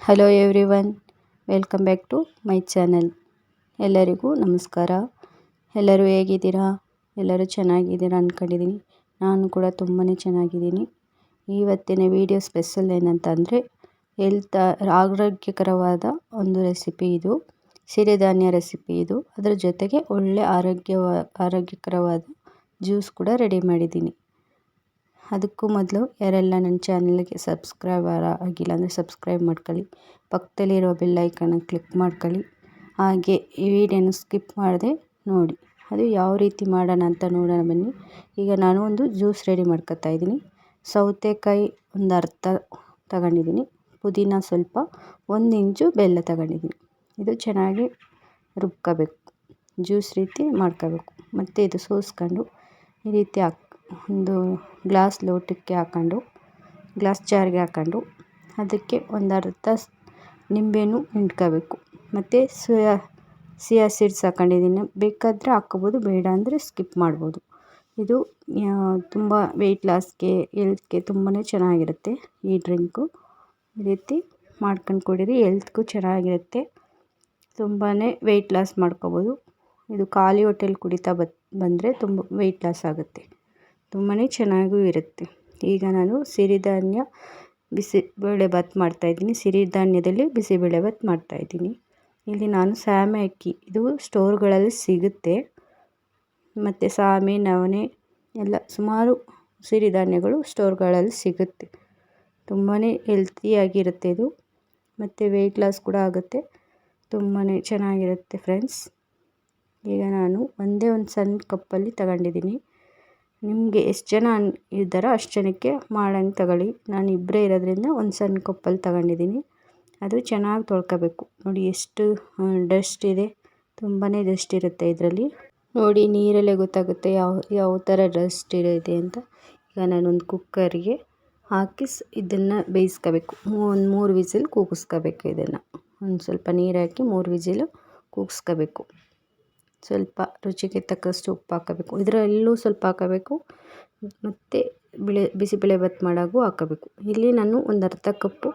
Hello everyone welcome back to my channel ಎಲ್ಲರಿಗೂ ನಮಸ್ಕಾರ. ಎಲ್ಲರೂ ಹೇಗಿದ್ದೀರಾ? ಎಲ್ಲರೂ ಚೆನ್ನಾಗಿದ್ದೀರಾ ಅಂದ್ಕೊಂಡಿದ್ದೀನಿ ನಾನು ಕೂಡ ತುಂಬಾ ಚೆನ್ನಾಗಿದ್ದೀನಿ. ಇವತ್ತಿನ ವಿಡಿಯೋ ಸ್ಪೆಷಲ್ ಏನಂತಂದರೆ ಹೆಲ್ತ್ ಆರೋಗ್ಯಕರವಾದ ಒಂದು ರೆಸಿಪಿ ಇದು. ಸಿರಿಧಾನ್ಯ ರೆಸಿಪಿ ಇದು. ಅದರ ಜೊತೆಗೆ ಒಳ್ಳೆ ಆರೋಗ್ಯವ, ಆರೋಗ್ಯಕರವಾದ ಜ್ಯೂಸ್ ಕೂಡ ರೆಡಿ ಮಾಡಿದ್ದೀನಿ. ಅದಕ್ಕೂ ಮೊದಲು ಯಾರೆಲ್ಲ ನನ್ನ ಚಾನಲ್ಗೆ ಸಬ್ಸ್ಕ್ರೈಬರ್ ಆಗಿಲ್ಲ ಅಂದರೆ ಸಬ್ಸ್ಕ್ರೈಬ್ ಮಾಡ್ಕೊಳ್ಳಿ. ಪಕ್ಕದಲ್ಲಿರೋ ಬೆಲ್ಲೈಕನ್ನ ಕ್ಲಿಕ್ ಮಾಡ್ಕೊಳ್ಳಿ. ಹಾಗೆ ಈ ವಿಡಿಯೋನ ಸ್ಕಿಪ್ ಮಾಡದೆ ನೋಡಿ. ಅದು ಯಾವ ರೀತಿ ಮಾಡೋಣ ಅಂತ ನೋಡೋಣ ಬನ್ನಿ. ಈಗ ನಾನು ಒಂದು ಜ್ಯೂಸ್ ರೆಡಿ ಮಾಡ್ಕೊತಾ ಇದ್ದೀನಿ. ಸೌತೆಕಾಯಿ ಒಂದು ಅರ್ಧ ತಗೊಂಡಿದ್ದೀನಿ. ಪುದೀನ ಸ್ವಲ್ಪ ಒಂದು ಇಂಚು ಬೆಲ್ಲ ತಗೊಂಡಿದ್ದೀನಿ. ಇದು ಚೆನ್ನಾಗಿ ರುಬ್ಕೋಬೇಕು. ಜ್ಯೂಸ್ ರೀತಿ ಮಾಡ್ಕೋಬೇಕು. ಮತ್ತು ಇದು ಸೋಸ್ಕೊಂಡು ಈ ರೀತಿ ಹಾಕ್ ಒಂದು ಗ್ಲಾಸ್ ಲೋಟಕ್ಕೆ ಹಾಕ್ಕೊಂಡು, ಗ್ಲಾಸ್ ಜಾರ್ಗೆ ಹಾಕ್ಕೊಂಡು ಅದಕ್ಕೆ ಒಂದು ಅರ್ಧ ನಿಂಬೆಹಣ್ಣು ಹಿಂಡ್ಕೋಬೇಕು. ಮತ್ತು ಸೋಯಾ, ಸಿಯಾ ಸೀಡ್ಸ್ ಹಾಕ್ಕೊಂಡಿದ್ದೀನಿ ಬೇಕಾದರೆ ಹಾಕ್ಕೋಬೋದು, ಬೇಡ ಅಂದರೆ ಸ್ಕಿಪ್ ಮಾಡ್ಬೋದು. ಇದು ತುಂಬ ವೆಯ್ಟ್ ಲಾಸ್ಗೆ ಎಲ್ತ್ಗೆ ತುಂಬಾ ಚೆನ್ನಾಗಿರುತ್ತೆ ಈ ಡ್ರಿಂಕು. ಈ ರೀತಿ ಮಾಡ್ಕೊಂಡು ಕುಡೀರಿ ಎಲ್ತ್ಗೂ ಚೆನ್ನಾಗಿರುತ್ತೆ. ತುಂಬಾ ವೆಯ್ಟ್ ಲಾಸ್ ಮಾಡ್ಕೋಬೋದು. ಇದು ಖಾಲಿ ಹೊಟ್ಟೆಲಿ ಕುಡಿತಾ ಬಂದರೆ ತುಂಬ ವೆಯ್ಟ್ ಲಾಸ್ ಆಗುತ್ತೆ. ತುಂಬಾ ಚೆನ್ನಾಗೂ ಇರುತ್ತೆ. ಈಗ ನಾನು ಸಿರಿಧಾನ್ಯ ಬಿಸಿಬೇಳೆಭಾತ್ ಮಾಡ್ತಾಯಿದ್ದೀನಿ ಸಿರಿಧಾನ್ಯದಲ್ಲಿ ಬಿಸಿಬೇಳೆಭಾತ್ ಮಾಡ್ತಾಯಿದ್ದೀನಿ ಇಲ್ಲಿ ನಾನು ಸಾಮೆ ಅಕ್ಕಿ, ಇದು ಸ್ಟೋರ್ಗಳಲ್ಲಿ ಸಿಗುತ್ತೆ. ಮತ್ತು ಸಾಮೆ, ನವಣೆ ಎಲ್ಲ ಸುಮಾರು ಸಿರಿಧಾನ್ಯಗಳು ಸ್ಟೋರ್ಗಳಲ್ಲಿ ಸಿಗುತ್ತೆ. ತುಂಬಾ ಹೆಲ್ತಿಯಾಗಿರುತ್ತೆ ಇದು. ಮತ್ತು ವೆಯ್ಟ್ ಲಾಸ್ ಕೂಡ ಆಗುತ್ತೆ. ತುಂಬಾ ಚೆನ್ನಾಗಿರುತ್ತೆ ಫ್ರೆಂಡ್ಸ್ ಈಗ ನಾನು ಒಂದೇ ಒಂದು ಸಣ್ಣ ಕಪ್ಪಲ್ಲಿ ತಗೊಂಡಿದ್ದೀನಿ. ನಿಮಗೆ ಎಷ್ಟು ಜನ ಇದ್ದಾರೋ ಅಷ್ಟು ಜನಕ್ಕೆ ಮಾಡಂಗೆ ತಗೊಳ್ಳಿ. ನಾನು ಇಬ್ಬರೇ ಇರೋದ್ರಿಂದ ಒಂದು ಸಣ್ಣ ಕಪ್ಪಲ್ಲಿ ತಗೊಂಡಿದ್ದೀನಿ ಅದು ಚೆನ್ನಾಗಿ ತೊಳ್ಕೊಬೇಕು. ನೋಡಿ ಎಷ್ಟು ಡಸ್ಟ್ ಇದೆ. ತುಂಬಾ ಡಸ್ಟ್ ಇರುತ್ತೆ ಇದರಲ್ಲಿ. ನೋಡಿ ನೀರಲ್ಲೇ ಗೊತ್ತಾಗುತ್ತೆ ಯಾವ ಯಾವ ಥರ ಡಸ್ಟ್ ಇದೆ ಅಂತ. ಈಗ ನಾನೊಂದು ಕುಕ್ಕರ್ಗೆ ಹಾಕಿ ಇದನ್ನು ಬೇಯಿಸ್ಕೋಬೇಕು. ಒಂದು ಮೂರು ವಿಸಿಲ್ ಕೂಗಿಸ್ಕೋಬೇಕು ಇದನ್ನು. ಒಂದು ಸ್ವಲ್ಪ ನೀರು ಹಾಕಿ ಮೂರು ವಿಸಿಲು ಕೂಗಿಸ್ಕೋಬೇಕು. ಸ್ವಲ್ಪ ರುಚಿಗೆ ತಕ್ಕಷ್ಟು ಉಪ್ಪು ಹಾಕಬೇಕು. ಇದರಲ್ಲೂ ಸ್ವಲ್ಪ ಹಾಕಬೇಕು. ಮತ್ತು ಬಿಳೆ ಬಿಸಿಬೇಳೆಭಾತ್ ಮಾಡಾಗೂ ಹಾಕಬೇಕು. ಇಲ್ಲಿ ನಾನು ಒಂದು ಅರ್ಧ ಕಪ್ಪು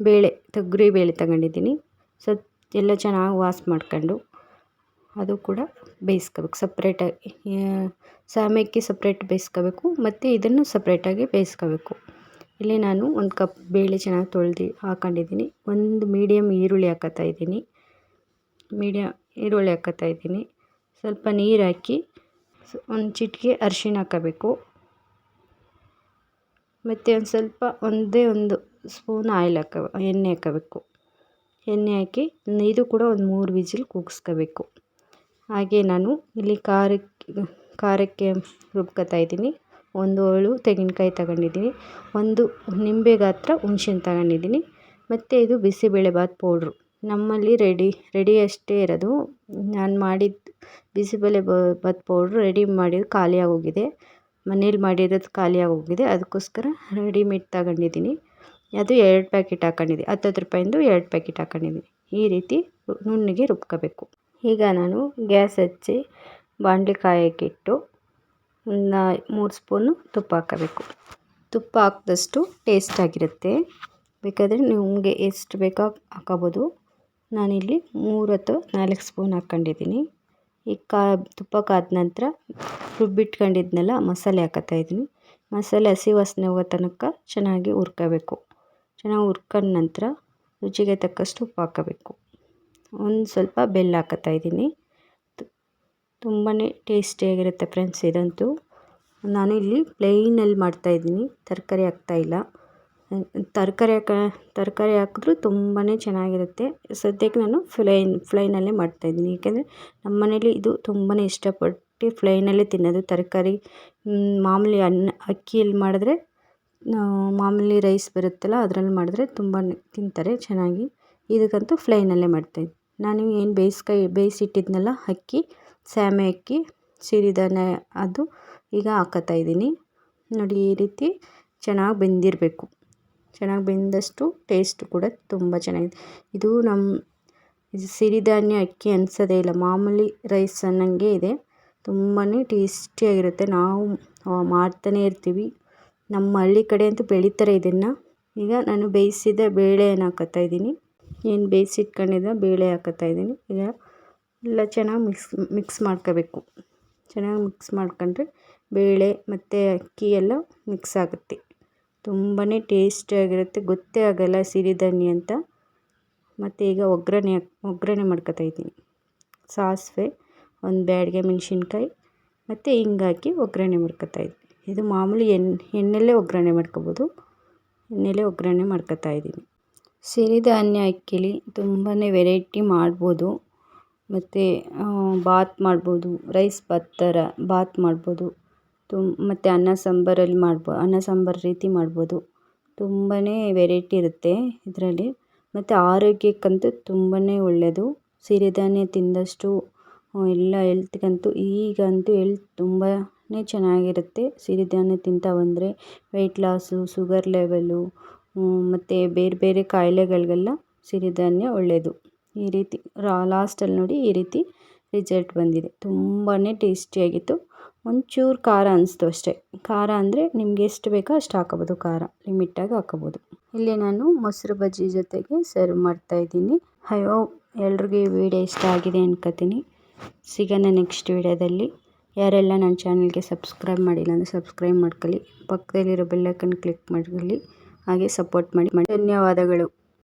ಬೇಳೆ, ತೊಗರಿ ಬೇಳೆ ತಗೊಂಡಿದ್ದೀನಿ. ಸ್ವಲ್ಪ ಎಲ್ಲ ಚೆನ್ನಾಗಿ ವಾಶ್ ಮಾಡ್ಕೊಂಡು ಅದು ಕೂಡ ಬೇಯಿಸ್ಕೋಬೇಕು. ಸಪ್ರೇಟಾಗಿ ಸಾಮೆ ಸಪ್ರೇಟ್ ಬೇಯಿಸ್ಕೋಬೇಕು. ಮತ್ತು ಇದನ್ನು ಸಪ್ರೇಟಾಗಿ ಬೇಯಿಸ್ಕೋಬೇಕು. ಇಲ್ಲಿ ನಾನು ಒಂದು ಕಪ್ ಬೇಳೆ ಚೆನ್ನಾಗಿ ತೊಳೆದು ಹಾಕೊಂಡಿದ್ದೀನಿ. ಒಂದು ಮೀಡಿಯಮ್ ಈರುಳ್ಳಿ ಹಾಕೋತಾ ಇದ್ದೀನಿ. ಮೀಡಿಯಮ್ ಈರುಳ್ಳಿ ಹಾಕೋತಾ ಇದ್ದೀನಿ. ಸ್ವಲ್ಪ ನೀರು ಹಾಕಿ ಒಂದು ಚಿಟಿಕೆ ಅರ್ಶಿಣ ಹಾಕಬೇಕು. ಮತ್ತು ಒಂದು ಸ್ವಲ್ಪ ಒಂದೇ ಒಂದು ಸ್ಪೂನ್ ಆಯಿಲ್ ಹಾಕ ಎಣ್ಣೆ ಹಾಕಬೇಕು. ಎಣ್ಣೆ ಹಾಕಿ ಇದು ಕೂಡ ಒಂದು ಮೂರು ವಿಜಿಲ್ ಕೂಗಿಸ್ಕೋಬೇಕು. ಹಾಗೆ ನಾನು ಇಲ್ಲಿ ಖಾರಕ್ಕೆ ಖಾರಕ್ಕೆ ರುಬ್ಕೊತಾ ಇದ್ದೀನಿ. ಒಂದು ಹೋಳು ತೆಂಗಿನಕಾಯಿ ತಗೊಂಡಿದ್ದೀನಿ. ಒಂದು ನಿಂಬೆ ಗಾತ್ರ ಹುಣ್ಸೆಹಣ್ಣು ತಗೊಂಡಿದ್ದೀನಿ. ಮತ್ತು ಇದು ಬಿಸಿಬೇಳೆಭಾತ್ ಪೌಡ್ರು. ನಮ್ಮಲ್ಲಿ ರೆಡಿ ರೆಡಿ ಅಷ್ಟೇ ಇರೋದು. ನಾನು ಮಾಡಿದ್ದು ಬಿಸಿಬೇಳೆ ಬಾತ್ ಪೌಡ್ರು ರೆಡಿ ಮಾಡಿದ್ದು ಖಾಲಿಯಾಗಿ ಹೋಗಿದೆ ಮನೇಲಿ ಮಾಡಿರೋದು ಖಾಲಿಯಾಗಿ ಹೋಗಿದೆ ಅದಕ್ಕೋಸ್ಕರ ರೆಡಿಮೇಡ್ ತಗೊಂಡಿದ್ದೀನಿ. ಅದು ಎರಡು ಪ್ಯಾಕೆಟ್ ಹಾಕೊಂಡಿದ್ದೀನಿ. ಹತ್ತು ರೂಪಾಯಿಂದು ಎರಡು ಪ್ಯಾಕೆಟ್ ಹಾಕೊಂಡಿದ್ದೀನಿ. ಈ ರೀತಿ ನುಣ್ಣಗೆ ರುಬ್ಕೋಬೇಕು. ಈಗ ನಾನು ಗ್ಯಾಸ್ ಹಚ್ಚಿ ಬಾಣಲೆ ಕಾಯಕ್ಕಿಟ್ಟು ಒಂದು ಮೂರು ಸ್ಪೂನು ತುಪ್ಪ ಹಾಕಬೇಕು ತುಪ್ಪ ಹಾಕಿದಷ್ಟು ಟೇಸ್ಟಾಗಿರುತ್ತೆ ಬೇಕಾದರೆ ನಿಮಗೆ ಎಷ್ಟು ಬೇಕೋ ಹಾಕೋಬೋದು ನಾನಿಲ್ಲಿ ಮೂರು ಅಥವಾ ನಾಲ್ಕು ಸ್ಪೂನ್ ಹಾಕ್ಕೊಂಡಿದ್ದೀನಿ. ಈ ಕಾ ತುಪ್ಪ ಕಾದ ನಂತರ ರುಬ್ಬಿಟ್ಕೊಂಡಿದ್ನೆಲ್ಲ, ಮಸಾಲೆ ಹಾಕತ್ತಾ ಇದ್ದೀನಿ. ಮಸಾಲೆ ಹಸಿ ವಾಸನೆ ಹೋಗೋ ತನಕ ಚೆನ್ನಾಗಿ ಹುರ್ಕೋಬೇಕು. ಚೆನ್ನಾಗಿ ಹುರ್ಕೊಂಡ ನಂತರ ರುಚಿಗೆ ತಕ್ಕಷ್ಟು ಉಪ್ಪು ಹಾಕಬೇಕು. ಒಂದು ಸ್ವಲ್ಪ ಬೆಲ್ಲ ಹಾಕತ್ತಾ ಇದ್ದೀನಿ. ತುಂಬಾ ಟೇಸ್ಟಿಯಾಗಿರುತ್ತೆ ಫ್ರೆಂಡ್ಸ್ ಇದಂತೂ. ನಾನು ಇಲ್ಲಿ ಪ್ಲೇನಲ್ಲಿ ಮಾಡ್ತಾಯಿದ್ದೀನಿ ತರಕಾರಿ ಹಾಕ್ತಾಯಿಲ್ಲ ತರಕಾರಿ ಹಾಕ, ತರಕಾರಿ ಹಾಕಿದ್ರೂ ತುಂಬಾ ಚೆನ್ನಾಗಿರುತ್ತೆ. ಸದ್ಯಕ್ಕೆ ನಾನು ಫ್ಲೈನ್ ಫ್ಲೈನಲ್ಲೇ ಮಾಡ್ತಾಯಿದ್ದೀನಿ ಏಕೆಂದರೆ ನಮ್ಮ ಮನೇಲಿ ಇದು ತುಂಬಾ ಇಷ್ಟಪಟ್ಟು ಫ್ಲೈನಲ್ಲೇ ತಿನ್ನೋದು. ತರಕಾರಿ ಮಾಮೂಲಿ ಅನ್ನ ಅಕ್ಕಿಯಲ್ಲಿ ಮಾಡಿದ್ರೆ ಮಾಮೂಲಿ ರೈಸ್ ಬರುತ್ತಲ್ಲ, ಅದರಲ್ಲಿ ಮಾಡಿದ್ರೆ ತುಂಬಾ ತಿಂತಾರೆ ಚೆನ್ನಾಗಿ. ಇದಕ್ಕಂತೂ ಫ್ಲೈನಲ್ಲೇ ಮಾಡ್ತಾಯಿದ್ದೀನಿ ನಾನು ಏನು ಬೇಯಿಸ್ಕೈ, ಬೇಯಿಸಿಟ್ಟಿದ್ನಲ್ಲ, ಅಕ್ಕಿ ಸಾಮೆ ಅಕ್ಕಿ, ಸಿರಿಧಾನ್ಯ ಅದು ಈಗ ಹಾಕತ್ತಾ ನೋಡಿ ಈ ರೀತಿ ಚೆನ್ನಾಗಿ ಬೆಂದಿರಬೇಕು. ಚೆನ್ನಾಗಿ ಬೆಂದಷ್ಟು ಟೇಸ್ಟ್ ಕೂಡ ತುಂಬ ಚೆನ್ನಾಗಿದೆ. ಇದು ನಮ್ಮ ಸಿರಿಧಾನ್ಯ ಅಕ್ಕಿ ಅನ್ಸೋದೇ ಇಲ್ಲ. ಮಾಮೂಲಿ ರೈಸ್ ಅನ್ನಂಗೆ ಇದೆ. ತುಂಬಾ ಟೇಸ್ಟಿಯಾಗಿರುತ್ತೆ ನಾವು ಮಾಡ್ತಾನೆ ಇರ್ತೀವಿ. ನಮ್ಮ ಹಳ್ಳಿ ಕಡೆ ಅಂತೂ ಬೆಳೀತಾರೆ ಇದನ್ನು. ಈಗ ನಾನು ಬೇಯಿಸಿದ ಬೇಳೆನ ಹಾಕತ್ತಾ ಇದ್ದೀನಿ. ಏನು ಬೇಯಿಸಿಟ್ಕೊಂಡಿದ್ದ ಬೇಳೆ ಹಾಕತ್ತಾ ಇದ್ದೀನಿ. ಈಗ ಎಲ್ಲ ಚೆನ್ನಾಗಿ ಮಿಕ್ಸ್ ಮಿಕ್ಸ್ ಮಾಡ್ಕೋಬೇಕು. ಚೆನ್ನಾಗಿ ಮಿಕ್ಸ್ ಮಾಡ್ಕೊಂಡ್ರೆ ಬೇಳೆ ಮತ್ತು ಅಕ್ಕಿ ಎಲ್ಲ ಮಿಕ್ಸ್ ಆಗುತ್ತೆ. ತುಂಬಾ ಟೇಸ್ಟಿಯಾಗಿರುತ್ತೆ ಗೊತ್ತೇ ಆಗೋಲ್ಲ ಸಿರಿಧಾನ್ಯ ಅಂತ. ಮತ್ತು ಈಗ ಒಗ್ಗರಣೆ ಒಗ್ಗರಣೆ ಮಾಡ್ಕೊತಾ ಇದ್ದೀನಿ. ಸಾಸಿವೆ, ಒಂದು ಬ್ಯಾಡಿಗೆ ಮೆಣಸಿನ್ಕಾಯಿ, ಮತ್ತು ಹಿಂಗಾಕಿ ಒಗ್ಗರಣೆ ಮಾಡ್ಕೊತಾ ಇದ್ದೀನಿ. ಇದು ಮಾಮೂಲಿ ಎಣ್ಣೆ ಎಣ್ಣೆಲೇ ಒಗ್ಗರಣೆ ಮಾಡ್ಕೋಬೋದು. ಎಣ್ಣೆಲೇ ಒಗ್ಗರಣೆ ಮಾಡ್ಕೋತಾ ಇದ್ದೀನಿ. ಸಿರಿಧಾನ್ಯ ಅಕ್ಕಿಲಿ ತುಂಬಾ ವೆರೈಟಿ ಮಾಡ್ಬೋದು. ಮತ್ತು ಬಾತ್ ಮಾಡ್ಬೋದು, ರೈಸ್ ಬಾತ್ ಥರ ಬಾತ್ ಮಾಡ್ಬೋದು. ತುಮ್ ಮತ್ತು ಅನ್ನ ಸಾಂಬಾರಲ್ಲಿ ಮಾಡ್ಬೋ, ಅನ್ನ ಸಾಂಬಾರು ರೀತಿ ಮಾಡ್ಬೋದು. ತುಂಬಾ ವೆರೈಟಿ ಇರುತ್ತೆ ಇದರಲ್ಲಿ. ಮತ್ತು ಆರೋಗ್ಯಕ್ಕಂತೂ ತುಂಬಾ ಒಳ್ಳೆಯದು ಸಿರಿಧಾನ್ಯ ತಿಂದಷ್ಟು ಎಲ್ಲ ಎಲ್ತ್ಗಂತೂ ಈಗಂತೂ ಹೆಲ್ತ್ ತುಂಬಾ ಚೆನ್ನಾಗಿರುತ್ತೆ. ಸಿರಿಧಾನ್ಯ ತಿಂತಾ ಬಂದರೆ ವೆಯ್ಟ್ ಲಾಸು ಶುಗರ್ ಲೆವೆಲು ಮತ್ತು ಬೇರೆ ಬೇರೆ ಕಾಯಿಲೆಗಳಿಗೆಲ್ಲ ಸಿರಿಧಾನ್ಯ ಒಳ್ಳೆಯದು ಈ ರೀತಿ ಲಾಸ್ಟಲ್ಲಿ ನೋಡಿ ಈ ರೀತಿ ರಿಸಲ್ಟ್ ಬಂದಿದೆ. ತುಂಬಾ ಟೇಸ್ಟಿಯಾಗಿತ್ತು ಒಂಚೂರು ಖಾರ ಅನ್ನಿಸ್ತು ಅಷ್ಟೇ. ಖಾರ ಅಂದರೆ ನಿಮ್ಗೆ ಎಷ್ಟು ಬೇಕೋ ಅಷ್ಟು ಹಾಕೋಬೋದು ಖಾರ. ಲಿಮಿಟ್ಟಾಗಿ ಹಾಕೋಬೋದು. ಇಲ್ಲಿ ನಾನು ಮೊಸರು ಬಜ್ಜಿ ಜೊತೆಗೆ ಸರ್ವ್ ಮಾಡ್ತಾಯಿದ್ದೀನಿ ಅಯ್ಯೋ, ಎಲ್ರಿಗೂ ಈ ವಿಡಿಯೋ ಇಷ್ಟ ಆಗಿದೆ ಅನ್ಕೋತೀನಿ. ಸಿಗೋಣ ನೆಕ್ಸ್ಟ್ ವಿಡಿಯೋದಲ್ಲಿ ಯಾರೆಲ್ಲ ನನ್ನ ಚಾನಲ್ಗೆ ಸಬ್ಸ್ಕ್ರೈಬ್ ಮಾಡಿಲ್ಲ ಅಂದರೆ ಸಬ್ಸ್ಕ್ರೈಬ್ ಮಾಡ್ಕೊಳ್ಳಿ. ಪಕ್ಕದಲ್ಲಿರೋ ಬೆಲ್ಲೈಕನ್ ಕ್ಲಿಕ್ ಮಾಡ್ಕೊಳ್ಳಿ. ಹಾಗೆ ಸಪೋರ್ಟ್ ಮಾಡಿ ಮಾಡಿ. ಧನ್ಯವಾದಗಳು.